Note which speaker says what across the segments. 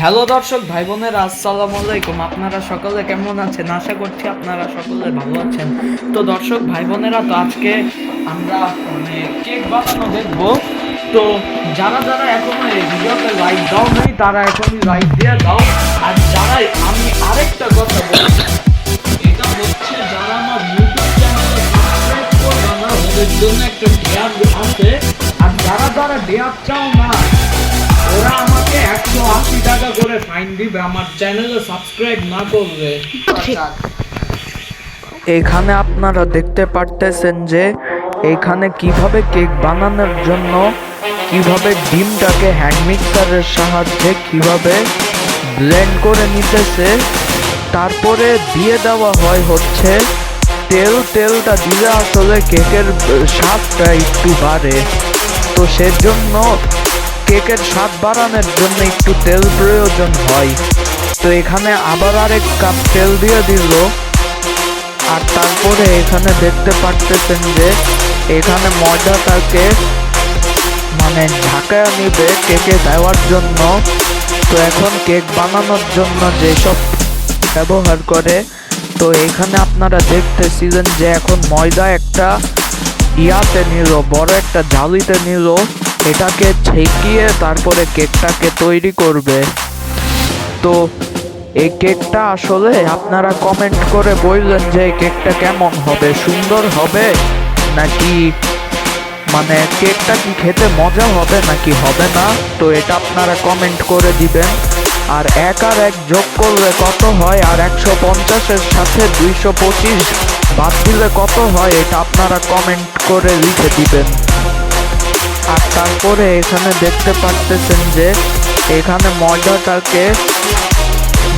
Speaker 1: Hello দর্শক, ভাই বোনেরা, আসসালামু আলাইকুম। আপনারা সকলে কেমন আছেন? আশা করছি আপনারা সকলে ভালো আছেন। তো দর্শক, ভাই বোনেরা, তো আজকে আমরা মানে কেক বানানো দেখব। তো যারা যারা এখনও এই ভিডিওতে লাইক দাও নাই তারা এখনই লাইক দিয়ে দাও। আশি করে ফাইন দিবে আমার চ্যানেলে সাবস্ক্রাইব না করলে। এখানে আপনারা দেখতে পারতেছেন যে এখানে কীভাবে কেক বানানোর জন্য কীভাবে ডিমটাকে হ্যান্ড মিক্সারের সাহায্যে কীভাবে ব্লেন্ড করে নিতেছে তারপরে দিয়ে দেওয়া হয় হচ্ছে তেল তেলটা দিলে আসলে কেকের স্বাদটা একটু বাড়ে। তো সেজন্য কেকের স্বাদ বাড়ানোর জন্য একটু তেল প্রয়োজন হয়। তো এখানে আবার আরেক কাপ তেল দিয়ে দিল। আর তারপরে এখানে দেখতে পারতেছেন যে এখানে ময়দাটাকে মানে ঢাকায় নিবে কেকে দেওয়ার জন্য। তো এখন কেক বানানোর জন্য যেসব ব্যবহার করে, তো এখানে আপনারা দেখতেছিলেন যে এখন ময়দা একটা ইয়াতে নিল, বড় একটা জালিতে নিল। এটাকে ছেঁকিয়ে তারপরে কেকটাকে তৈরি করবে। তো এই কেকটা আসলে আপনারা কমেন্ট করে বললেন যে এই কেকটা কেমন হবে? সুন্দর হবে নাকি মানে কেকটা কি খেতে মজা হবে নাকি হবে না? তো এটা আপনারা কমেন্ট করে দিবেন। আর এক আর এক যোগ করলে কত হয়? আর একশো পঞ্চাশের সাথে দুইশো পঁচিশ বাদ দিলে কত হয়? এটা আপনারা কমেন্ট করে লিখে দিবেন। আর তারপরে এখানে দেখতে পারতেছেন যে এখানে ময়দাটাকে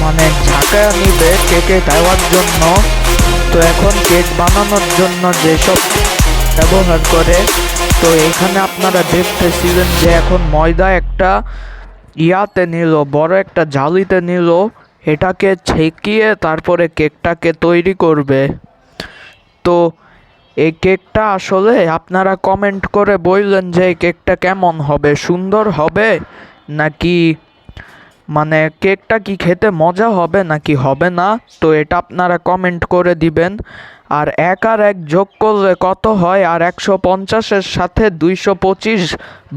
Speaker 1: মানে ঝাঁকায় নিবে কেকে দেওয়ার জন্য। তো এখন কেক বানানোর জন্য যেসব ব্যবহার করে, তো এখানে আপনারা দেখতেছিলেন যে এখন ময়দা একটা ইয়াতে নিল, বড় একটা জালিতে নিল, এটাকে ছেঁকিয়ে তারপরে কেকটাকে তৈরি করবে। তো এই কেকটা আসলে আপনারা কমেন্ট করে বললেন যে এই কেকটা কেমন হবে, সুন্দর হবে নাকি মানে কেকটা কি খেতে মজা হবে নাকি হবে না? তো এটা আপনারা কমেন্ট করে দিবেন। আর এক আর এক যোগ করলে কত হয়? আর একশো পঞ্চাশের সাথে দুইশো পঁচিশ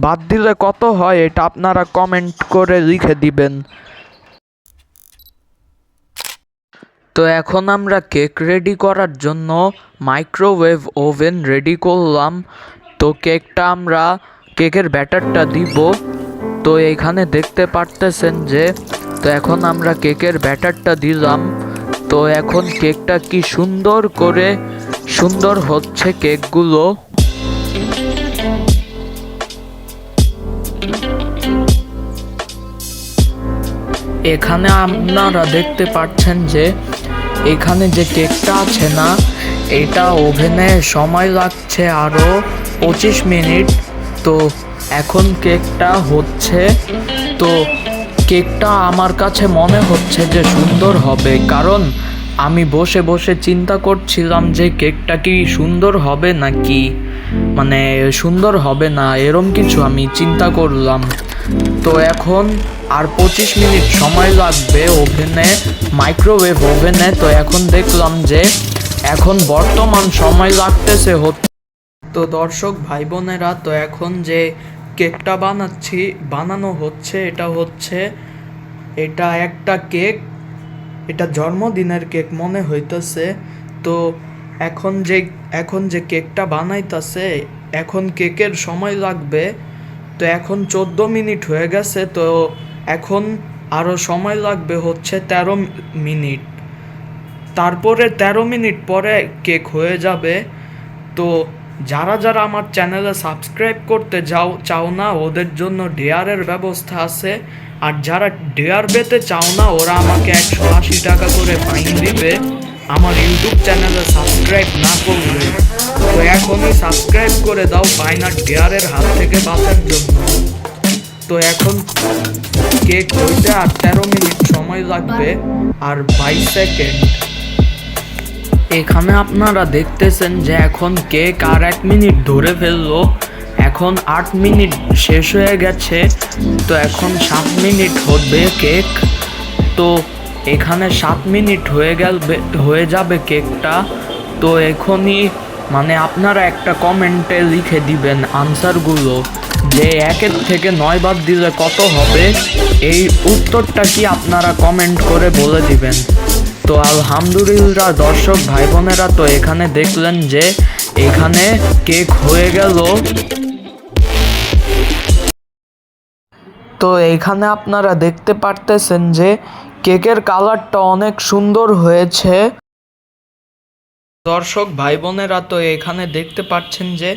Speaker 1: বাদ দিলে কত হয়? এটা আপনারা কমেন্ট করে লিখে দিবেন। তো এখন আমরা কেক রেডি করার জন্য মাইক্রোওয়েভ ওভেন রেডি করলাম। তো কেকটা আমরা, কেকের ব্যাটারটা দিব। তো এখানে দেখতে পারতেছেন যে, তো এখন আমরা কেকের ব্যাটারটা দিলাম। তো এখন কেকটা কি সুন্দর করে, সুন্দর হচ্ছে কেকগুলো। এখানে আপনারা দেখতে পাচ্ছেন যে এখানে যে কেকটা আছে না, এটা ওভেনে সময় লাগছে আরও পঁচিশ মিনিট। তো এখন কেকটা হচ্ছে, তো কেকটা আমার কাছে মনে হচ্ছে যে সুন্দর হবে, কারণ আমি বসে বসে চিন্তা করছিলাম যে কেকটা কি সুন্দর হবে নাকি? মানে সুন্দর হবে না, এরম কিছু আমি চিন্তা করলাম। তো এখন আর পঁচিশ মিনিট সময় লাগবে ওভেনে, মাইক্রোওয়েভ ওভেনে। তো এখন দেখলাম যে এখন বর্তমান সময় লাগতেছে তো দর্শক ভাই বোনেরা তো এখন যে কেকটা বানাচ্ছি, বানানো হচ্ছে, এটা হচ্ছে এটা একটা কেক। এটা জন্মদিনের কেক মনে হইতেছে। তো এখন যে এখন যে কেকটা বানাইতাছে, এখন কেকের সময় লাগবে। তো এখন চোদ্দ মিনিট হয়ে গেছে, তো এখন আরও সময় লাগবে হচ্ছে তেরো মিনিট। তারপরে তেরো মিনিট পরে কেক হয়ে যাবে। তো যারা যারা আমার চ্যানেলে সাবস্ক্রাইব করতে যাও, চাও না, ওদের জন্য ডেয়ারের ব্যবস্থা আছে। আর যারা ডেয়ার পেতে চাও না, ওরা আমাকে একশো আশি টাকা করে ফাইন দিবে। আমার ইউটিউব চ্যানেলে সাবস্ক্রাইব না করলে। তো এখনই সাবস্ক্রাইব করে দাও ফাইনাল ডেয়ারের হাত থেকে বাঁচার জন্য। তো এখন কেক হইতে আর তেরো মিনিট সময় লাগবে আর বাইশ সেকেন্ড। এখানে আপনারা দেখতেছেন যে এখন কেক আর এক মিনিট ধরে ফেলল। এখন আট মিনিট শেষ হয়ে গেছে। তো এখন সাত মিনিট হবে কেক। তো এখানে সাত মিনিট হয়ে গেল হয়ে যাবে কেকটা। তো এখনই মানে আপনারা একটা কমেন্টে লিখে দিবেন আনসারগুলো যে একের থেকে নয় বাদ দিলে কত হবে? এই উত্তরটা কি আপনারা কমেন্ট করে বলে দিবেন। তো আলহামদুলিল্লাহ দর্শক ভাই বোনেরা তো এখানে দেখলেন যে এখানে কেক হয়ে গেল। তো এইখানে আপনারা দেখতে পারতেছেন যে কেকের কালারটা অনেক সুন্দর হয়েছে। দর্শক ভাই বোনেরা তো এখানে দেখতে পাচ্ছেন যে,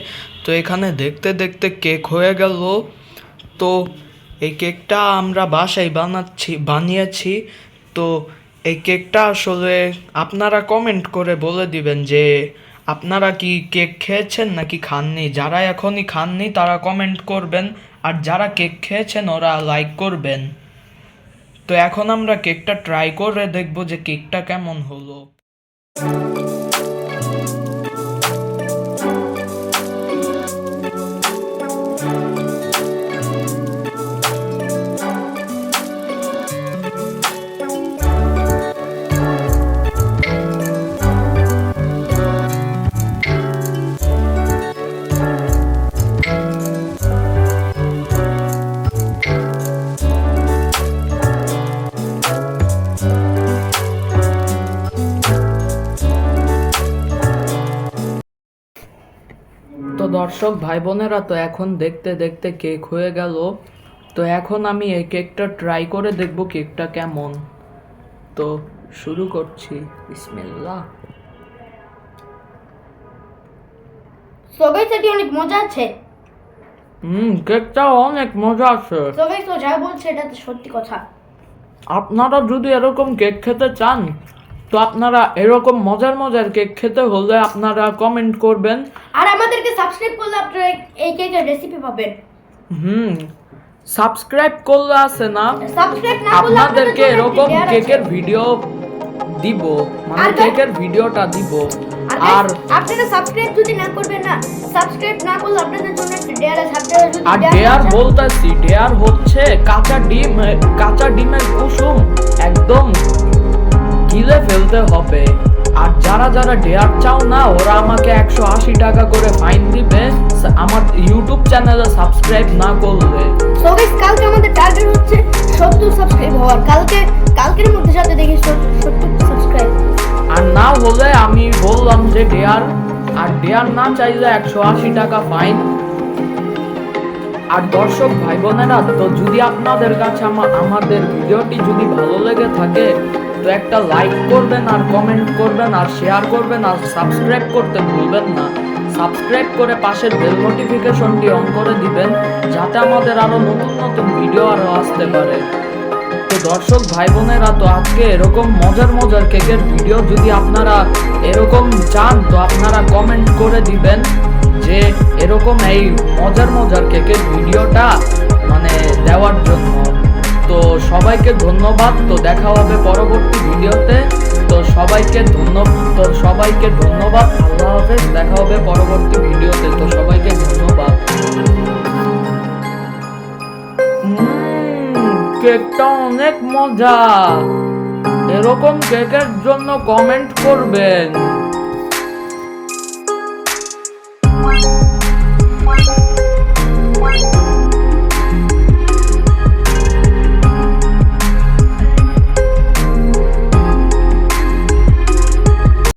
Speaker 1: তো এখানে দেখতে দেখতে কেক হয়ে গেল। তো এই কেকটা আমরা বাসায় বানাচ্ছি, বানিয়েছি। তো এই কেকটা আসলে আপনারা কমেন্ট করে বলে দিবেন যে, আপনারা কি কেক খেয়েছেন নাকি খাননি? যারা এখনই খাননি, তারা কমেন্ট করবেন। আর যারা কেক খেয়েছেন, ওরা লাইক করবেন। তো এখন আমরা কেকটা ট্রাই করে দেখব যে কেকটা কেমন হলো। দর্শক ভাই বোনেরা তো এখন দেখতে দেখতে কেক হয়ে গেল। তো এখন আমি এই কেকটা ট্রাই করে দেখব কেকটা কেমন। তো শুরু করছি। বিসমিল্লাহ।
Speaker 2: সো গাইস এটি অনেক মজা আছে?
Speaker 1: হুম কেকটা অনেক মজা আছে।
Speaker 2: সবাই তো যা বলছে এটা তো সত্যি কথা।
Speaker 1: আপনারা যদি এরকম কেক খেতে চান তো আপনারা এরকম মজার মজার কেক খেতে হলে আপনারা কমেন্ট করবেন।
Speaker 2: আর আমাদেরকে সাবস্ক্রাইব করলে আপনারা এই কেকের রেসিপি পাবেন।
Speaker 1: হুম সাবস্ক্রাইব করলে আছে না?
Speaker 2: সাবস্ক্রাইব না করলে
Speaker 1: আপনাদেরকে এরকম। কেকের ভিডিও দিব মানে কেকের ভিডিওটা দিব।
Speaker 2: আর আপনারা সাবস্ক্রাইব যদি না করবেন না সাবস্ক্রাইব না করলে আপনাদের জন্য একটা ডেয়ার আছে। আপনারা যদি
Speaker 1: আর ডেয়ার বলতেছি ডেয়ার হচ্ছে কাঁচা ডিম কাঁচা ডিমের কুসুম একদম গিলে ফেলতে হবে। আর যারা যারা ডেয়ার চাও না ওরা আমাকে একশো আশি টাকা করে ফাইন দিবে। আমার ইউটিউব চ্যানেলে সাবস্ক্রাইব না করলে।
Speaker 2: সো গাইস কালকে আমাদের টার্গেট হচ্ছে 70 সাবস্ক্রাইব হওয়ার। কালকে কালকের মধ্যে সাথে দেখি 70 সাবস্ক্রাইব
Speaker 1: আর না হলে আমি বললাম যে ডেয়ার আর ডেয়ার না চাইলে একশো আশি টাকা ফাইন আর দর্শক ভাই বোনেরা তো যদি আপনাদের কাছে আমাদের ভিডিওটি যদি ভালো লেগে থাকে তো একটা লাইক করবেন আর কমেন্ট করবেন আর শেয়ার করবেন আর সাবস্ক্রাইব করতে ভুলবেন না। সাবস্ক্রাইব করে পাশের বেল নোটিফিকেশনটি অন করে দিবেন, যাতে আমাদের আরও নতুন নতুন ভিডিও আরও আসতে পারে। তো দর্শক ভাই বোনেরা তো আজকে এরকম মজার মজার কেকের ভিডিও যদি আপনারা এরকম চান, তো আপনারা কমেন্ট করে দিবেন যে এরকম এই মজার মজার কেকের ভিডিওটা মানে দেওয়ার জন্য। তো সবাইকে ধন্যবাদ। তো দেখা হবে পরবর্তী ভিডিওতে। তো সবাইকে ধন্যবাদ তো সবাইকে ধন্যবাদ। আল্লাহ হাফেজ। দেখা হবে পরবর্তী ভিডিওতে। তো সবাইকে ধন্যবাদ। কেকটা অনেক মজা। এরকম কেকের জন্য কমেন্ট করবেন।